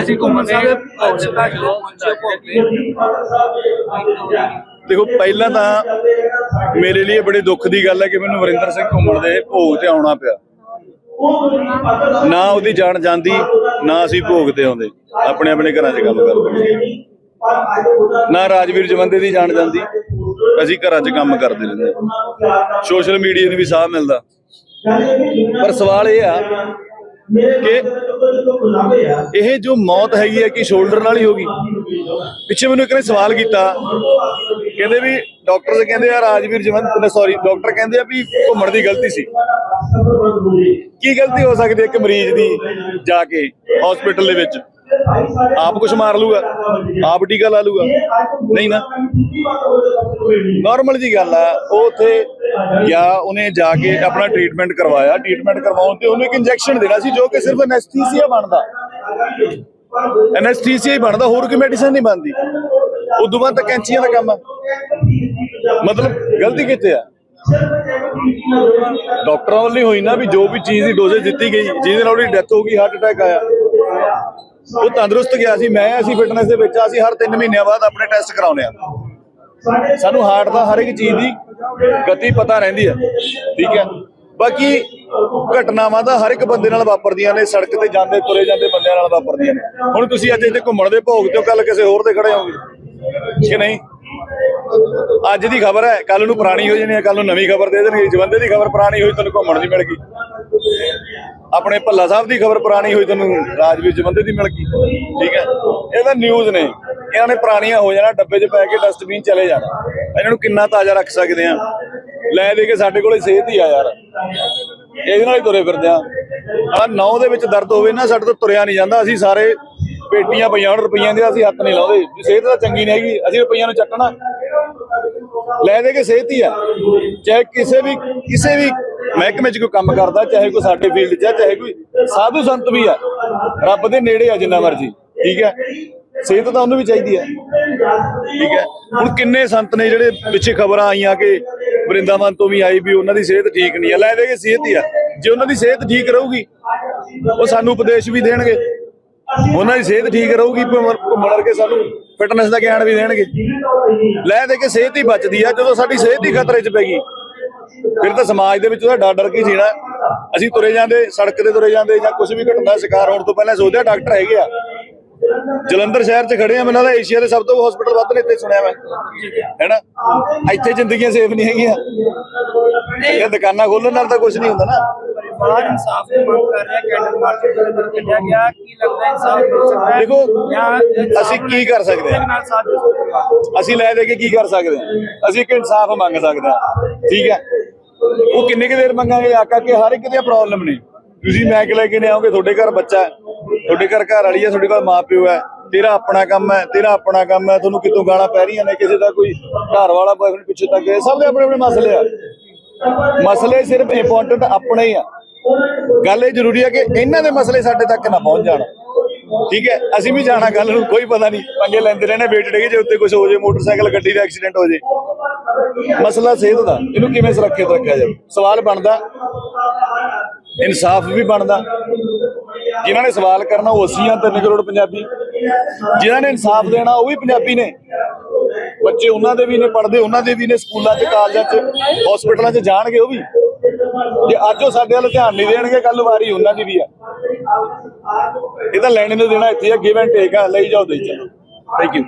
ਅਸੀਂ ਘੁੰਮਣ ਸਾਹਿਬ ਅੱਛਾ ਜੋ ਪਹੁੰਚੇ ਦੇਖੋ ਪਹਿਲਾਂ ਤਾਂ ਮੇਰੇ ਲਈ ਬੜੇ ਦੁੱਖ ਦੀ ਗੱਲ ਹੈ ਕਿ ਮੈਨੂੰ ਵਰਿੰਦਰ ਸਿੰਘ ਘੁੰਮਣ ਦੇ ਭੋਗ ਤੇ ਆਉਣਾ ਪਿਆ। ਨਾ ਉਹਦੀ ਜਾਣ ਜਾਂਦੀ ਨਾ ਅਸੀਂ ਭੋਗ ਤੇ ਆਉਂਦੇ। ਆਪਣੇ ਆਪਣੇ ਘਰਾਂ 'ਚ ਕੰਮ ਕਰਦੇ ਨਾ ਰਾਜਵੀਰ ਜਵੰਦੇ ਦੀ ਜਾਣ ਜਾਂਦੀ ਅਸੀਂ ਘਰਾਂ 'ਚ ਕੰਮ ਕਰਦੇ ਰਹਿੰਦੇ ਸੋਸ਼ਲ ਮੀਡੀਆ ਨੂੰ ਵੀ ਸਾਹ ਮਿਲਦਾ। ਪਰ ਸਵਾਲ ਇਹ ਆ ਕਿ ਇਹ ਜੋ ਮੌਤ ਹੈਗੀ ਹੈ, ਕਿ ਸ਼ੋਲਡਰ ਨਾਲ ਹੀ ਹੋਗੀ ਪਿੱਛੇ ਮੈਨੂੰ ਇੱਕ ਨੇ ਸਵਾਲ ਕੀਤਾ। ਕਹਿੰਦੇ ਵੀ ਡਾਕਟਰ ਕਹਿੰਦੇ ਆ, ਰਾਜਵੀਰ ਜਵੰਤ, ਨੇ ਸੌਰੀ ਡਾਕਟਰ ਕਹਿੰਦੇ ਆ ਵੀ ਘੁੰਮਣ ਦੀ ਗਲਤੀ ਸੀ। ਕੀ ਗਲਤੀ ਹੋ ਸਕਦੀ ਹੈ ਇੱਕ ਮਰੀਜ਼ ਦੀ ਜਾ ਕੇ ਹਸਪੀਟਲ ਦੇ ਵਿੱਚ? ਆਪ ਕੁਛ ਮਾਰ ਲੂਗਾ ਆਪ ਟੀਕਾ ਲਾ ਲੂਗਾ ਨਹੀਂ ਨਾ। ਨਾਰਮਲ ਜੀ ਗੱਲ ਆ, ਉਹ ਉੱਥੇ ਗਿਆ ਉਹਨੇ ਜਾ ਕੇ ਆਪਣਾ ਟ੍ਰੀਟਮੈਂਟ ਕਰਵਾਇਆ। ਟ੍ਰੀਟਮੈਂਟ ਕਰਵਾਉਣ ਤੇ ਉਹਨੂੰ ਇੱਕ ਇੰਜੈਕਸ਼ਨ ਦੇਣਾ ਸੀ ਜੋ ਕਿ ਸਿਰਫ ਐਨੈਸਥੀਸੀਆ ਬਣਦਾ। ਐਨੈਸਥੀਸੀਆ ਹੀ ਬਣਦਾ ਹੋਰ ਕੋਈ ਮੈਡੀਸਨ ਨਹੀਂ ਬਣਦੀ। ਉਦੋਂ ਬਾਅਦ ਤਾਂ ਕੈਂਚੀਆਂ ਦਾ ਕੰਮ ਆ। ਮਤਲਬ ਗਲਤੀ ਕਿੱਥੇ ਆ? ਡਾਕਟਰਾਂ ਵੱਲ ਹੀ ਹੋਈ ਨਾ ਵੀ ਜੋ ਵੀ ਚੀਜ਼ ਦੀ ਡੋਜ਼ੇਜ ਦਿੱਤੀ ਗਈ ਜਿਹਦੇ ਨਾਲ ਉਹਦੀ ਡੈਥ ਹੋ ਗਈ ਹਾਰਟ ਅਟੈਕ ਆਇਆ। ਉਹ ਤੰਦਰੁਸਤ ਗਿਆ ਸੀ ਮੈਂ ਅਸੀਂ ਫਿਟਨੈਸ ਦੇ ਵਿੱਚ ਆ, ਅਸੀਂ ਹਰ 3 ਮਹੀਨਿਆਂ ਬਾਅਦ ਆਪਣੇ ਟੈਸਟ ਕਰਾਉਨੇ ਆ। ਸਾਨੂੰ ਹਾਰਟ ਦਾ ਹਰ ਇੱਕ ਚੀਜ਼ ਦੀ ਗਤੀ ਪਤਾ ਰਹਿੰਦੀ ਹੈ, ਠੀਕ ਹੈ? ਬਾਕੀ ਘਟਨਾਵਾਂ ਤਾਂ ਹਰ ਇੱਕ ਬੰਦੇ ਨਾਲ ਵਾਪਰਦੀਆਂ ਨੇ, ਸੜਕ ਤੇ ਜਾਂਦੇ, ਤੁਰੇ ਜਾਂਦੇ ਬੰਦਿਆਂ ਨਾਲ ਵਾਪਰਦੀਆਂ ਨੇ। ਹੁਣ ਤੁਸੀਂ ਅੱਜ ਇੱਥੇ ਘੁੰਮਣ ਦੇ ਭੋਗ ਤੇ ਕੱਲ ਕਿਸੇ ਹੋਰ ਦੇ ਖੜੇ ਹੋਗੇ ਕਿ ਨਹੀਂ? ਅੱਜ ਦੀ ਖਬਰ ਹੈ ਕੱਲ ਨੂੰ ਪੁਰਾਣੀ ਹੋ ਜਾਣੀ ਹੈ ਕੱਲ ਨੂੰ ਨਵੀਂ ਖਬਰ ਦੇ ਦੇਣਗੇ। ਜਵੰਦੇ ਦੀ ਖਬਰ ਪੁਰਾਣੀ ਹੋਈ ਤੈਨੂੰ ਘੁੰਮਣ ਦੀ ਮਿਲ ਗਈ। ਆਪਣੇ ਭੱਲਾ ਸਾਹਿਬ ਦੀ ਖਬਰ ਪੁਰਾਣੀ ਹੋਈ ਤੈਨੂੰ ਰਾਜਵੀਰ ਜਵੰਦੇ ਦੀ ਮਿਲ ਗਈ, ਠੀਕ ਹੈ? ਇਹ ਤਾਂ ਨਿਊਜ਼ ਨੇ। ਇਹਨਾਂ ਨੇ ਪੁਰਾਣੀਆਂ ਹੋ ਜਾਣਾ, ਡੱਬੇ 'ਚ ਪੈ ਕੇ ਡਸਟਬਿਨ ਚਲੇ ਜਾਣਾ। ਇਹਨਾਂ ਨੂੰ ਕਿੰਨਾ ਤਾਜ਼ਾ ਰੱਖ ਸਕਦੇ ਆ ਲੈ ਦੇ ਕੇ ਸਾਡੇ ਕੋਲੇ ਸਿਹਤ ਹੀ ਆ ਯਾਰ। ਇਹਦੇ ਨਾਲ ਹੀ ਤੁਰੇ ਫਿਰਦੇ ਆ ਆ ਨੌ ਦੇ ਵਿੱਚ ਦਰਦ ਹੋਵੇ ਨਾ, ਸਾਡੇ ਤੋਂ ਤੁਰਿਆ ਨਹੀਂ ਜਾਂਦਾ। ਅਸੀਂ ਸਾਰੇ ਪੇਟੀਆਂ ਪਈਆਂ ਰੁਪਈਆਂ ਦੀਆਂ ਅਸੀਂ ਹੱਥ ਨਹੀਂ ਲਾਉਂਦੇ। ਵੀ ਸਿਹਤ ਤਾਂ ਚੰਗੀ ਨਹੀਂ ਹੈਗੀ, ਅਸੀਂ ਰੁਪਈਆਂ ਨੂੰ ਚੱਕਣਾ। ਲੈ ਦੇ ਕੇ ਸਿਹਤ ਹੀ ਆ। ਚਾਹੇ ਕਿਸੇ ਵੀ ਕਿਸੇ ਵੀ ਮਹਿਕਮੇ 'ਚ ਕੋਈ ਕੰਮ ਕਰਦਾ, ਚਾਹੇ ਕੋਈ ਸਾਡੇ ਫੀਲਡ 'ਚ ਚਾਹੇ ਕੋਈ ਸਾਧੂ ਸੰਤ ਵੀ ਆ। ਰੱਬ ਦੇ ਨੇੜੇ ਆ ਜਿੰਨਾ ਮਰਜ਼ੀ। ਠੀਕ ਹੈ? ਸਿਹਤ ਤਾਂ ਉਹਨੂੰ ਵੀ ਚਾਹੀਦੀ ਹੈ। ਠੀਕ ਹੈ। ਹੁਣ ਕਿੰਨੇ ਸੰਤ ਨੇ ਜਿਹੜੇ ਪਿੱਛੇ ਖਬਰਾਂ ਆਈਆਂ ਕਿ ਵਰਿੰਦਾਵਨ ਤੋਂ ਵੀ ਆਈ ਵੀ ਉਹਨਾਂ ਦੀ ਸਿਹਤ ਠੀਕ ਨਹੀਂ ਹੈ। ਲੈ ਦੇ ਕੇ ਸਿਹਤ ਹੀ ਆ ਜੇ ਉਹਨਾਂ ਦੀ ਸਿਹਤ ਠੀਕ ਰਹੂਗੀ, ਉਹ ਸਾਨੂੰ ਉਪਦੇਸ਼ ਵੀ ਦੇਣਗੇ। ਉਹਨਾਂ ਦੀ ਸਿਹਤ ਠੀਕ ਰਹੂਗੀ, ਘੁੰਮਣ ਕੇ ਸਾਨੂੰ ਫਿਟਨੈਸ ਦਾ ਗਿਆਨ ਵੀ ਦੇਣਗੇ। ਲੈ ਦੇ ਕੇ ਸਿਹਤ ਹੀ ਬਚਦੀ ਆ ਜਦੋਂ ਸਾਡੀ ਸਿਹਤ ਹੀ ਖਤਰੇ 'ਚ ਪੈ ਗਈ, ਫਿਰ ਤਾਂ ਸਮਾਜ ਦੇ ਵਿੱਚ ਉਹਦਾ ਡਰ ਡਰ ਕੇ ਜੀਣਾ ਅਸੀਂ ਤੁਰੇ ਜਾਂਦੇ, ਸੜਕ ਤੇ ਤੁਰੇ ਜਾਂਦੇ ਜਾਂ ਕੁਝ ਵੀ ਘਟਨਾ ਦਾ ਸ਼ਿਕਾਰ ਹੋਣ ਤੋਂ ਪਹਿਲਾਂ ਸੋਚਦੇ ਡਾਕਟਰ ਹੈਗੇ ਆ। ਜਲੰਧਰ ਸ਼ਹਿਰ 'ਚ ਖੜੇ ਆ ਮੈਨੂੰ ਲੱਗਦਾ ਏਸ਼ੀਆ ਦੇ ਸਭ ਤੋਂ ਹਸਪੀਟਲ ਵੱਧ ਨੇ ਇੱਥੇ ਸੁਣਿਆ ਮੈਂ। ਹੈਨਾ? ਇੱਥੇ ਜ਼ਿੰਦਗੀਆਂ ਸੇਫ ਨਹੀਂ ਹੈਗੀਆਂ। ਇਹ ਦੁਕਾਨਾਂ ਖੋਲਣ ਨਾਲ ਤਾਂ ਕੁਝ ਨਹੀਂ ਹੁੰਦਾ ਨਾ। ਪਰਿਵਾਰ ਇਨਸਾਫ ਦੀ ਮੰਗ ਕਰ ਰਿਹਾ ਕੈਂਡਲ ਮਾਰਚ ਦੇ ਅੰਦਰ ਕੱਢਿਆ ਗਿਆ। ਕੀ ਲੱਗਦਾ ਇਨਸਾਫ ਮਿਲ ਸਕਦਾ ਹੈ? ਦੇਖੋ, ਅਸੀਂ ਕੀ ਕਰ ਸਕਦੇ ਹਾਂ? ਅਸੀਂ ਲੈ ਦੇ ਕੇ ਕੀ ਕਰ ਸਕਦੇ ਹਾਂ? ਅਸੀਂ ਇੱਕ ਇਨਸਾਫ ਮੰਗ ਸਕਦੇ ਹਾਂ। ਠੀਕ ਹੈ? ਉਹ ਕਿੰਨੇ ਕੁ ਦੇਰ ਮੰਗਾਂਗੇ? ਆਕਾ ਕਿ ਹਰ ਇੱਕ ਦੀਆਂ ਪ੍ਰੋਬਲਮ ਨੇ। ਤੁਸੀਂ ਮੈਂ ਕਿ ਲੈ ਕੇ ਨਹੀਂ ਆਓਗੇ ਤੁਹਾਡੇ ਘਰ ਬੱਚਾ ਤੁਹਾਡੇ ਘਰ ਘਰ ਵਾਲੀ ਹੈ ਤੁਹਾਡੇ ਕੋਲ ਮਾਂ ਪਿਓ ਹੈ। ਤੇਰਾ ਆਪਣਾ ਕੰਮ ਹੈ, ਤੇਰਾ ਆਪਣਾ ਕੰਮ ਹੈ। ਤੁਹਾਨੂੰ ਕਿਤੋਂ ਗਾਲਾਂ ਪੈ ਰਹੀਆਂ ਨੇ? ਕਿਸੇ ਦਾ ਕੋਈ ਘਰ ਵਾਲਾ ਬॉयਫ੍ਰੈਂਡ ਪਿੱਛੇ ਤੱਕ ਗਏ ਸਭ ਦੇ ਆਪਣੇ ਆਪਣੇ ਮਸਲੇ ਆ। ਮਸਲੇ ਸਿਰਫ ਇੰਪੋਰਟੈਂਟ ਆਪਣੇ ਹੀ ਆ। ਗੱਲ ਇਹ ਜ਼ਰੂਰੀ ਹੈ ਕਿ ਇਹਨਾਂ ਦੇ ਮਸਲੇ ਸਾਡੇ ਤੱਕ ਨਾ ਪਹੁੰਚ ਜਾਣ। ਠੀਕ ਹੈ? ਅਸੀਂ ਵੀ ਜਾਣਾ ਗੱਲ ਨੂੰ, ਕੋਈ ਪਤਾ ਨਹੀਂ। ਪੰਗੇ ਲੈਂਦੇ ਰਹਿਣੇ ਵੇਟ ਡੇਗੇ ਜੇ, ਉੱਤੇ ਕੁਝ ਹੋ ਜੇ, ਮੋਟਰਸਾਈਕਲ, ਗੱਡੀ ਦਾ ਐਕਸੀਡੈਂਟ ਹੋ ਜੇ। ਮਸਲਾ ਸਿਹਤ ਦਾ। ਇਹਨੂੰ ਕਿਵੇਂ ਸੁਰੱਖਿਅਤ ਰੱਖਿਆ ਜਾਵੇ? ਸਵਾਲ ਬਣਦਾ। ਇਨਸਾਫ ਵੀ ਬਣਦਾ। ਜਿਨ੍ਹਾਂ ਨੇ ਸਵਾਲ ਕਰਨਾ ਉਹ 80 ਆ ਤਿੰਨ ਕਰੋੜ ਪੰਜਾਬੀ। ਜਿਨ੍ਹਾਂ ਨੇ ਇਨਸਾਫ ਦੇਣਾ, ਉਹ ਵੀ ਪੰਜਾਬੀ ਨੇ। ਬੱਚੇ ਉਹਨਾਂ ਦੇ ਵੀ ਨੇ, ਪੜ੍ਹਦੇ ਉਹਨਾਂ ਦੇ ਵੀ ਨੇ, ਸਕੂਲਾਂ 'ਚ, ਕਾਲਜਾਂ 'ਚ ਹਸਪੀਟਲਾਂ 'ਚ ਜਾਣਗੇ ਉਹ ਵੀ। ਜੇ ਅੱਜ ਉਹ ਸਾਡੇ ਵੱਲ ਧਿਆਨ ਨਹੀਂ ਦੇਣਗੇ ਕੱਲ ਵਾਰੀ ਉਹਨਾਂ ਦੀ ਵੀ ਆ। ਇਹ ਤਾਂ ਲੈਣੇ ਨੂੰ ਦੇਣਾ ਇੱਥੇ ਆ ਗਿਵ ਐਂਡ ਟੇਕ ਆ, ਲਈ ਜਾਓ ਦੇਈ ਚਲੋ ਥੈਂਕ ਯੂ